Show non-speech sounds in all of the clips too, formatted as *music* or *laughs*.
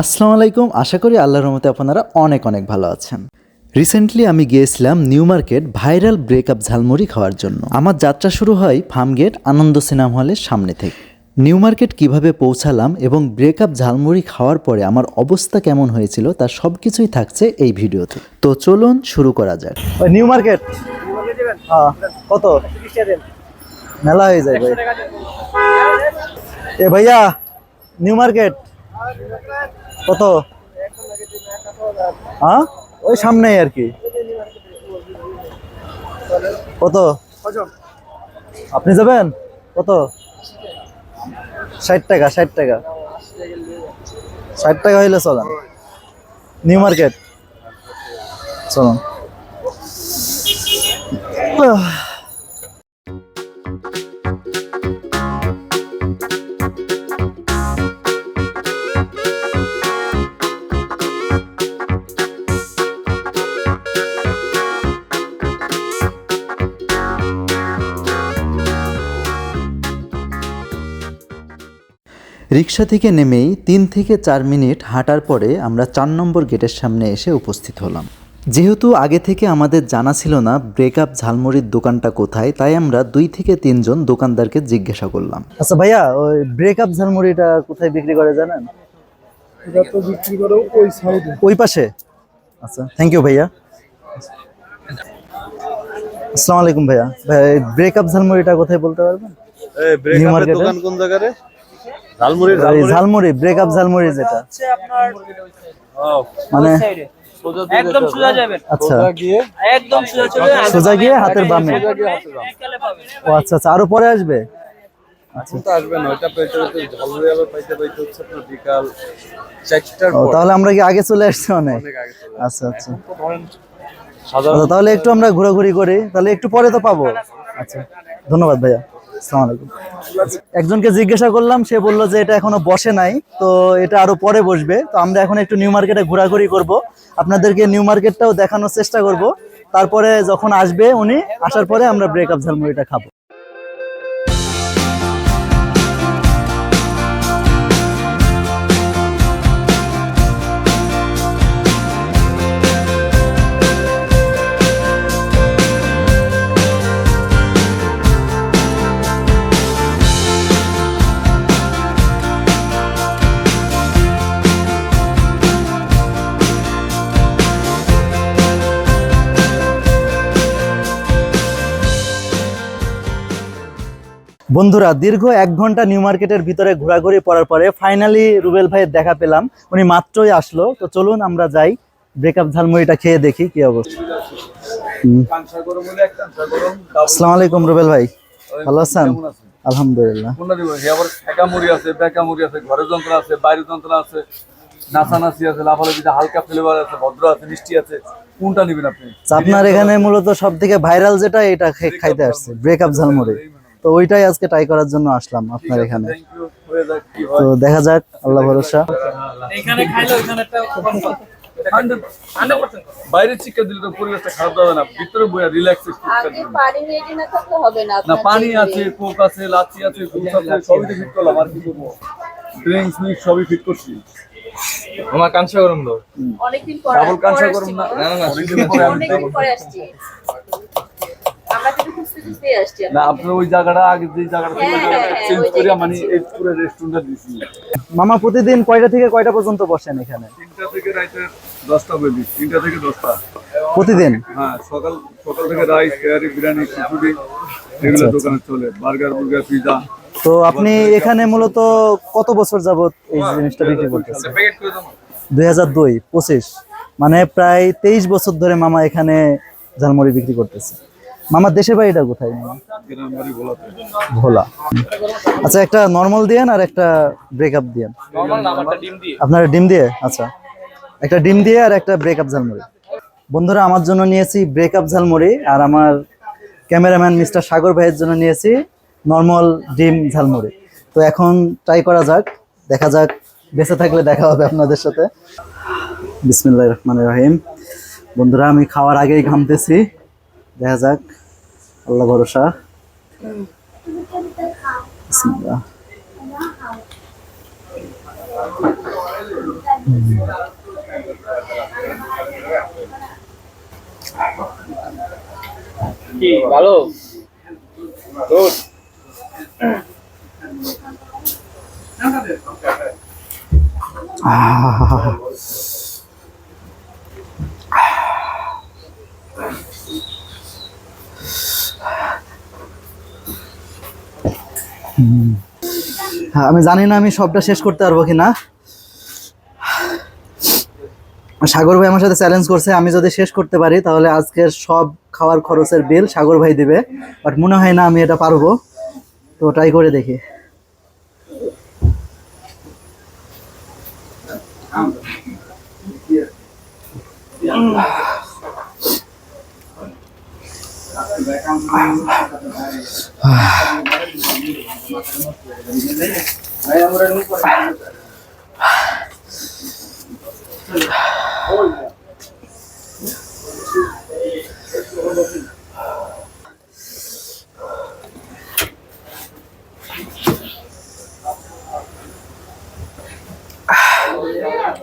আসসালামু আলাইকুম। আশা করি আল্লাহর রহমতে আপনারা অনেক অনেক ভালো আছেন। রিসেন্টলি আমি গিয়েছিলাম New Market viral breakup jhalmuri খাওয়ার জন্য। আমার যাত্রা শুরু হয় ফার্মগেট আনন্দ সিনেমা হলের সামনে থেকে। নিউ মার্কেট কীভাবে পৌঁছালাম এবং ব্রেকআপ ঝালমুড়ি খাওয়ার পরে আমার অবস্থা কেমন হয়েছিল তার সব কিছুই থাকছে এই ভিডিওতে। তো চলুন শুরু করা যাক। New Market? হ্যাঁ, কত? মেলা হয়ে যায় ভাই। এ ভাইয়া নিউ মার্কেট? কত? হ্যাঁ? ওই সামনেই আর কি। কত? আপনি যাবেন? কত? ষাট টাকা ষাট টাকা। ষাট টাকা হইলে চলেন। নিউ মার্কেট চলুন। রিক্সা থেকে নেমেই তিন থেকে চার মিনিট হাঁটার পরে আমরা চার নম্বর গেটের সামনে এসে উপস্থিত হলাম। যেহেতু আগে থেকে আমাদের জানা ছিল না ব্রেকআপ ঝালমুড়ির দোকানটা কোথায় তাই আমরা দুই থেকে তিনজন দোকানদারকে জিজ্ঞাসা করলাম। আচ্ছা ভাইয়া ওই ব্রেকআপ ঝালমুড়িটা কোথায় বিক্রি করে জানেন? এটা তো বিক্রি করো ওই সাইডে ওই পাশে? আচ্ছা থ্যাংক ইউ ভাইয়া। আসসালামু আলাইকুম ভাইয়া। ভাই ব্রেকআপ ঝালমুড়িটা কোথায় বলতে পারবেন? এই ব্রেকআপের? দোকান কোন জায়গায় ঝালমুড়ির ওই ঝালমুড়ি ব্রেকআপ ঝালমুড়ি যেটা মানে একদম সোজা যাবেন আচ্ছা গিয়ে একদম সোজা চলে সোজা গিয়ে হাতের বামে ও আচ্ছা আচ্ছা আরও পরে আসবে ঝালমুড়ি আপনার তাহলে আমরা কি আগে চলে আসছি অনেক অনেক আগে চলে আচ্ছা আচ্ছা আচ্ছা, তাহলে একটু আমরা ঘোরাঘুরি করি তাহলে একটু পরে তো পাবো আচ্ছা ধন্যবাদ ভাইয়া একজনকে জিজ্ঞাসা করলাম, সে বলল যে এটা এখনও বসে নাই, তো এটা আরও পরে বসবে। তো আমরা এখন একটু নিউ মার্কেটে ঘোরাঘুরি করব। আপনাদেরকে নিউ মার্কেটটাও দেখানোর চেষ্টা করব। তারপরে যখন আসবে উনি, আসার পরে আমরা ব্রেকআপ ঝালমুড়িটা খাব। বন্ধুরা দীর্ঘ এক ঘণ্টা নিউ মার্কেটের ভিতরে ঘোরাঘুরি করার পরে ফাইনালি রুবেল ভাইয়ের দেখা পেলাম। উনি মাত্রই আসলো। তো চলুন আমরা যাই। ব্রেকআপ ঝালমুড়িটা খেয়ে দেখি কি অবস্থা। আসসালামু আলাইকুম রুবেল ভাই। ভালো আছেন? আলহামদুলিল্লাহ। কোনটা দিব এই আবার একা মুড়ি আছে বেকা মুড়ি আছে ঘরের যন্ত্র আছে বাইরের যন্ত্র আছে নাচানাচি আছে লাফালাফিতে হালকা ফ্লেভার আছে ভদ্র আছে মিষ্টি আছে। কোনটা নেবেন আপনি? আপনার এখানে মূলত সব থেকে ভাইরাল যেটা এটা খাইতে আসছে। ব্রেকআপ ঝালমুড়ি। তো ওইটাই আজকে ট্রাই করার জন্য আসলাম আপনার এখানে। হয়ে তো দেখা যাক আল্লাহ ভরসা। এখানে খাইলে ওইখানে একটা কনফার্ম 100% বাইরের শিক্ষা দিলে তো পরিবেশটা খারাপ হবে না ভিতরে বইয়া রিল্যাক্স পানি রেডি না থাকলে হবে না না পানি আছে কোক আছে লাচি আছে আছে সবই তো ফিট করলাম আর কি করব? ড্রিঙ্কস মিক্স সবই ফিট করছি। আমার কাঁচা গরম দাও। অনেকদিন পর ডাবল কাঁচা গরম না না না অনেকদিন পরে আমি অনেকদিন পরে আসছি। আমরা কিন্তু খুঁজতে খুঁজতে আসছি না আপনার ওই জায়গাটা আগে যে জায়গাটা ছিল হ্যাঁ, হ্যাঁ, চেঞ্জ করে মানে এই পুরো রেস্টুরেন্টটা দিয়েছি মামা প্রতিদিন কয়টা থেকে কয়টা পর্যন্ত বসেন এখানে? তিনটা থেকে রাইতে দশটা বেলি তিনটা থেকে দশটা। প্রতিদিন? হ্যাঁ সকাল সকাল থেকে রাইস তেয়ারি বিরিয়ানি খিচুড়ি এগুলো দোকানে চলে। বার্গার বুর্গার পিজা তো আপনি এখানে মূলত কত বছর যাবত এই জিনিসটা বিক্রি করতেছেন? প্যাকেট করে দাও দুই হাজার দুই পঁচিশ। মানে প্রায় তেইশ বছর ধরে মামা এখানে ঝালমুড়ি বিক্রি করতেছে। মামার দেশের বাড়িটা কোথায়? মামা ভোলা। আচ্ছা একটা নর্মাল দিয়েন আর একটা ব্রেকআপ দিয়েন। আপনার ডিম দিয়ে? আচ্ছা। একটা ডিম দিয়ে আর একটা ব্রেকআপ ঝালমুড়ি। বন্ধুরা আমার জন্য নিয়েছি ব্রেকআপ ঝালমুড়ি আর আমার ক্যামেরাম্যান মিস্টার সাগর ভাইয়ের জন্য নিয়েছি নর্মাল ডিম ঝালমুড়ি। তো এখন ট্রাই করা যাক দেখা যাক বেঁচে থাকলে দেখা হবে আপনাদের সাথে। বিসমিল্লাহ রহমান রহিম। বন্ধুরা আমি খাওয়ার আগেই ঘামতেছি। দেখা যাক। আল্লাহ ভরসা। কি ভালো? গুড। আহ। আমি জানি না আমি সবটা শেষ করতে পারব কিনা। সাগর ভাই আমার সাথে চ্যালেঞ্জ করছে, আমি যদি শেষ করতে পারি, তাহলে আজকের সব খাওয়ার খরচের বিল সাগর ভাই দিবে। বাট মনে হয় না আমি এটা পারব। তো ট্রাই করে দেখি।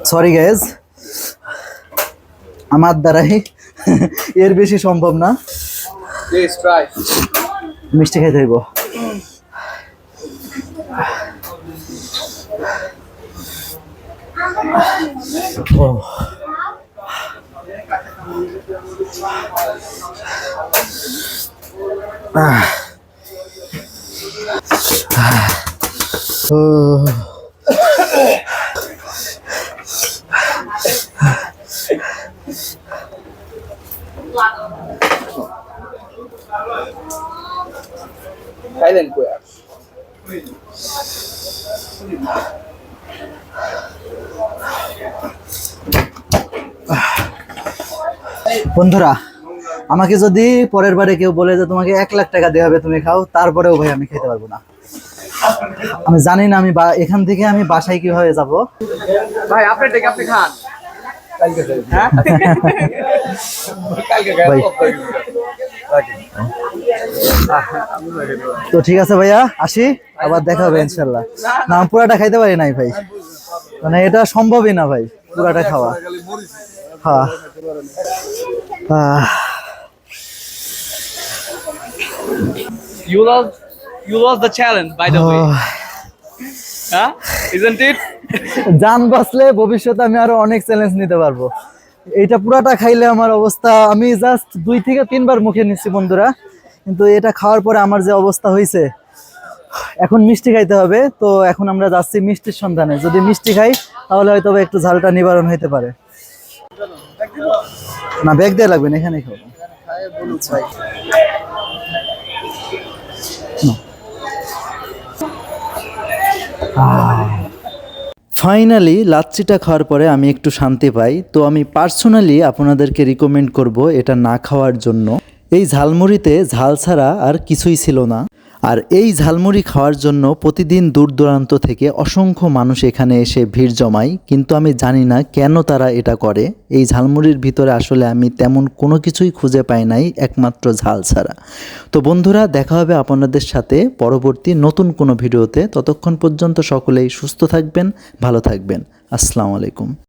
সরি গ্যাস আমার দ্বারাই এর বেশি সম্ভব না। প্লিজ ট্রাই মিষ্টি খাইতে হইব বন্ধুরা আমাকে যদি পরের বারে কেউ বলে যে তোমাকে এক লাখ টাকা দেওয়া হবে তুমি খাও তারপরেও ভাই আমি খেতে পারব না। আমি জানি না আমি এখান থেকে আমি বাসায় কীভাবে যাব। ভাই আপনি ডেকে আপনি খান। কালকে তো ঠিক আছে ভাইয়া আসি আবার দেখা হবে ইনশাল্লাহ না পুরাটা খাইতে পারি নাই ভাই মানে এটা সম্ভবই না ভাই পুরাটা খাওয়া। হ্যাঁ You lost you lost the challenge by the way. Huh? Isn't it? *laughs* জান বাঁচলে ভবিষ্যতে আমি আরও অনেক চ্যালেঞ্জ নিতে পারব এটা পুরাটা খাইলে আমার অবস্থা, আমি জাস্ট দুই থেকে তিনবার মুখে নিচ্ছি বন্ধুরা, কিন্তু এটা খাওয়ার পরে আমার যে অবস্থা হয়েছে এখন মিষ্টি খাইতে হবে, তো এখন আমরা যাচ্ছি মিষ্টির সন্ধানে। যদি মিষ্টি খাই, তাহলে হয়তো একটু ঝালটা নিবারণ হইতে পারে। না, ব্যাগ দিয়ে লাগবে না, এখানেই খাব। ফাইনালি লাচ্ছিটা খাওয়ার পরে আমি একটু শান্তি পাই। তো আমি পার্সোনালি আপনাদেরকে রিকমেন্ড করব এটা না খাওয়ার জন্য। এই ঝালমুড়িতে ঝাল ছাড়া আর কিছুই ছিল না। আর এই ঝালমুড়ি খাওয়ার জন্য প্রতিদিন দূর দূরান্ত থেকে অসংখ্য মানুষ এখানে এসে ভিড় জমায়, কিন্তু আমি জানি না কেন তারা এটা করে। এই ঝালমুড়ির ভিতরে আসলে আমি তেমন কোনো কিছুই খুঁজে পাই নাই, একমাত্র ঝাল ছাড়া। তো বন্ধুরা, দেখা হবে আপনাদের সাথে পরবর্তী নতুন কোনো ভিডিওতে। ততক্ষণ পর্যন্ত সকলেই সুস্থ থাকবেন, ভালো থাকবেন। আসসালামু আলাইকুম।